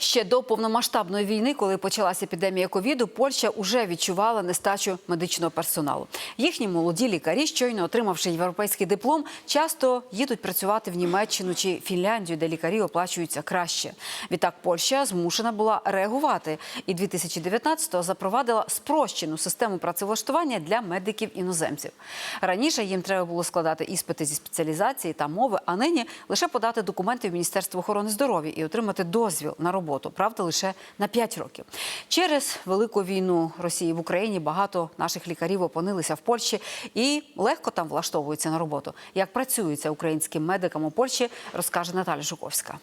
Ще до повномасштабної війни, коли почалася епідемія ковіду, Польща уже відчувала нестачу медичного персоналу. Їхні молоді лікарі, щойно отримавши європейський диплом, часто їдуть працювати в Німеччину чи Фінляндію, де лікарі оплачуються краще. Відтак Польща змушена була реагувати і 2019-го запровадила спрощену систему працевлаштування для медиків-іноземців. Раніше їм треба було складати іспити зі спеціалізації та мови, а нині лише подати документи в Міністерство охорони здоров'я і отримати дозвіл на роботу. Правда, лише на 5 років. Через велику війну Росії в Україні багато наших лікарів опинилися в Польщі і легко там влаштовуються на роботу. Як працюється українським медикам у Польщі, розкаже Наталя Жуковська.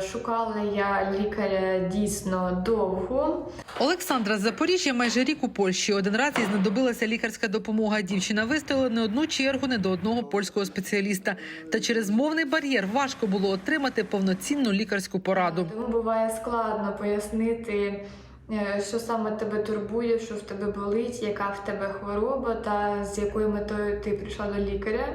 Шукала я лікаря дійсно довго. Олександра з Запоріжжя майже рік у Польщі. Один раз їй знадобилася лікарська допомога. Дівчина вистояла не одну чергу, не до одного польського спеціаліста. Та через мовний бар'єр важко було отримати повноцінну лікарську пораду. Тому буває складно пояснити, е, що саме тебе турбує, що в тебе болить, яка в тебе хвороба та з якою метою ти прийшла до лікаря.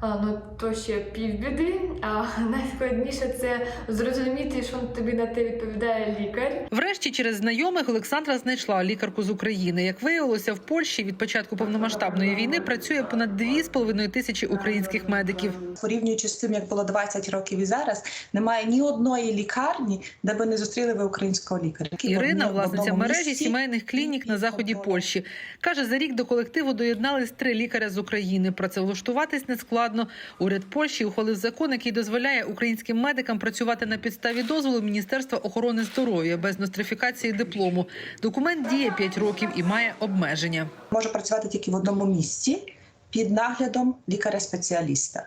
А, Ну, то ще півбіди, а найскладніше це зрозуміти, що тобі на те відповідає лікар. Врешті, через знайомих Олександра знайшла лікарку з України. Як виявилося, в Польщі від початку повномасштабної війни працює понад 2,5 тисячі українських медиків. порівнюючи з тим, як було 20 років і зараз, немає ні одної лікарні, де би не зустріли ви українського лікаря. Ірина, власниця мережі місці. сімейних клінік на заході Польщі, каже, за рік до колективу доєднались три лікаря з України. Працевлаштуватись нескладно. Уряд Польщі ухвалив закон, який дозволяє українським медикам працювати на підставі дозволу Міністерства охорони здоров'я без нострифікації диплому. Документ діє 5 років і має обмеження. може працювати тільки в одному місці під наглядом лікаря-спеціаліста,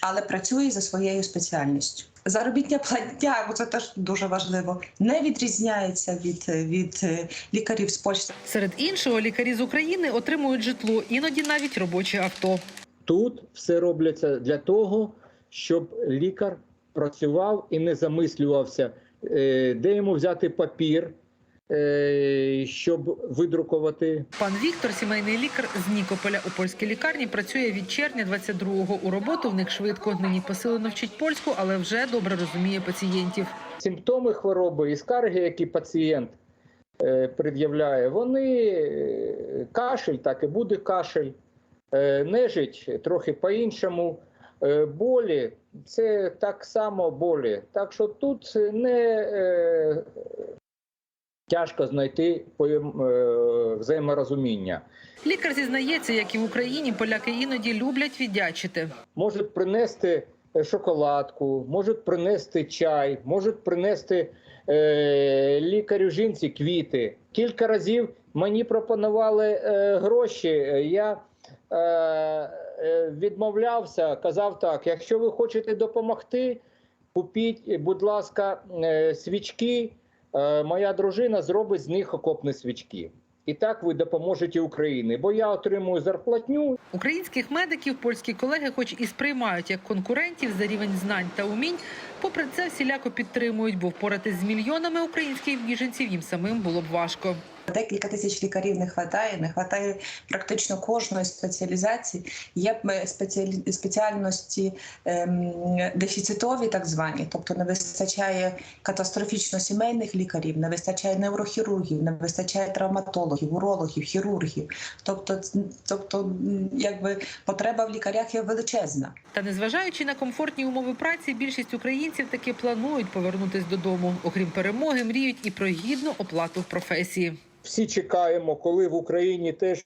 але працює за своєю спеціальністю. Заробітня плаття, бо це теж дуже важливо, не відрізняється від, від е, лікарів з Польщі. Серед іншого, лікарі з України отримують житло, іноді навіть робоче авто. Тут все робляться для того, щоб лікар працював і не замислювався, е, де йому взяти папір, е, щоб видрукувати Пан Віктор, сімейний лікар з Нікополя у польській лікарні, працює від червня 22-го. У роботу в них швидко. Нині посилено вчить польську, але вже добре розуміє пацієнтів. симптоми хвороби і скарги, які пацієнт е, пред'являє, вони кашель, так і буде кашель, нежить трохи по-іншому. Е, Болі це так само болі. Так що тут не е, тяжко знайти е, взаєморозуміння. Лікар зізнається, як і в Україні, поляки іноді люблять віддячити. можуть принести е, шоколадку, можуть принести чай, можуть принести е, лікарю жінці квіти. Кілька разів мені пропонували е, гроші. е, Я е, е, відмовлявся, казав так: якщо ви хочете допомогти, купіть, будь ласка, е, свічки. Е, моя дружина зробить з них окопні свічки. І так ви допоможете Україні, бо я отримую зарплатню, Українських медиків польські колеги, хоч і сприймають як конкурентів за рівень знань та умінь, попри це всіляко підтримують, бо впоратись з мільйонами українських біженців їм самим було б важко. Декілька тисяч лікарів не вистачає, не вистачає практично кожної спеціалізації. Є спеціалі- спеціальності ем, дефіцитові, так звані, тобто не вистачає катастрофічно сімейних лікарів, не вистачає неврохірургів, не вистачає травматологів, урологів, хірургів. Тобто, тобто, якби потреба в лікарях є величезна. Та незважаючи на комфортні умови праці, більшість українців таки планують повернутись додому. Окрім перемоги, мріють і про гідну оплату в професії. всі чекаємо, коли в Україні теж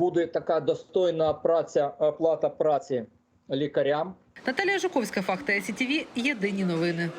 буде така достойна праця, оплата праці лікарям. Наталія Жуковська, Факти СІТВ, Єдині новини.